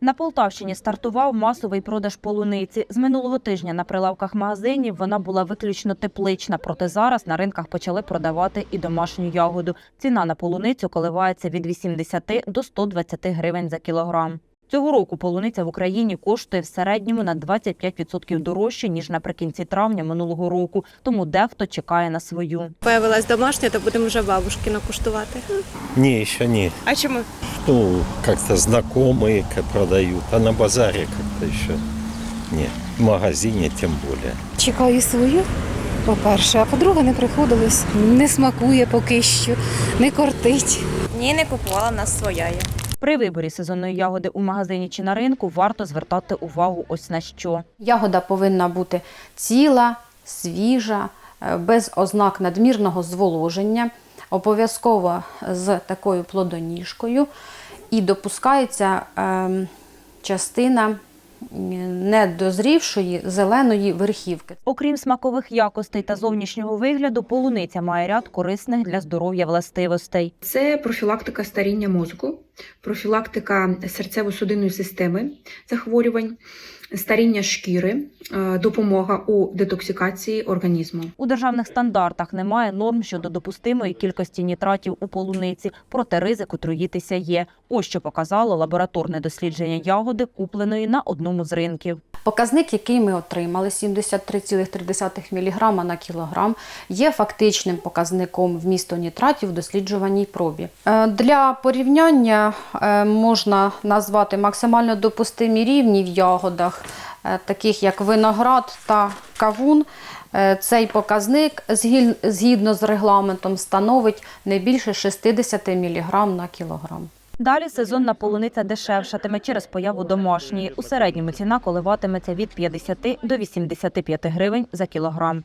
На Полтавщині стартував масовий продаж полуниці. З минулого тижня на прилавках магазинів вона була виключно теплична, проте зараз на ринках почали продавати і домашню ягоду. Ціна на полуницю коливається від 80 до 120 гривень за кілограм. Цього року полуниця в Україні коштує в середньому на 25% дорожче, ніж наприкінці травня минулого року, тому дехто чекає на свою. Появилась домашня, то будемо вже бабушки накуштувати. Не, еще нет. А чому? Ну, как-то знакомые как продают, а на базаре как-то еще нет. В магазине тем более. Чекаю свою, по-перше, а по-друге, не приходилось. Не смакує поки що, не кортить. Ні, не купувала, в нас своя є. При виборі сезонної ягоди у магазині чи на ринку варто звертати увагу ось на що. Ягода повинна бути ціла, свіжа, е, без ознак надмірного зволоження, обов'язково з такою плодоніжкою. І допускається ем, частина недозрівшої зеленої верхівки. Окрім смакових якостей та зовнішнього вигляду, полуниця має ряд корисних для здоров'я властивостей. Це профілактика старіння мозку, профілактика серцево-судинної системи захворювань, старіння шкіри, е, допомога у детоксикації організму. У державних стандартах немає норм щодо допустимої кількості нітратів у полуниці, проте ризик отруїтися є. Ось що показало лабораторне дослідження ягоди, купленої на одному з ринків. Показник, який ми отримали, 73,3 мг на кілограм, є фактичним показником вмісту нітратів в досліджуваній пробі. Е, Для порівняння е, можна назвати максимально допустимі рівні в ягодах, е, таких як виноград та кавун. Цей показник згідно з регламентом становить не більше 60 мг на кілограм. Далі сезонна полуниця дешевшатиме через появу домашньої. У середньому ціна коливатиметься від 50 до 85 гривень за кілограм.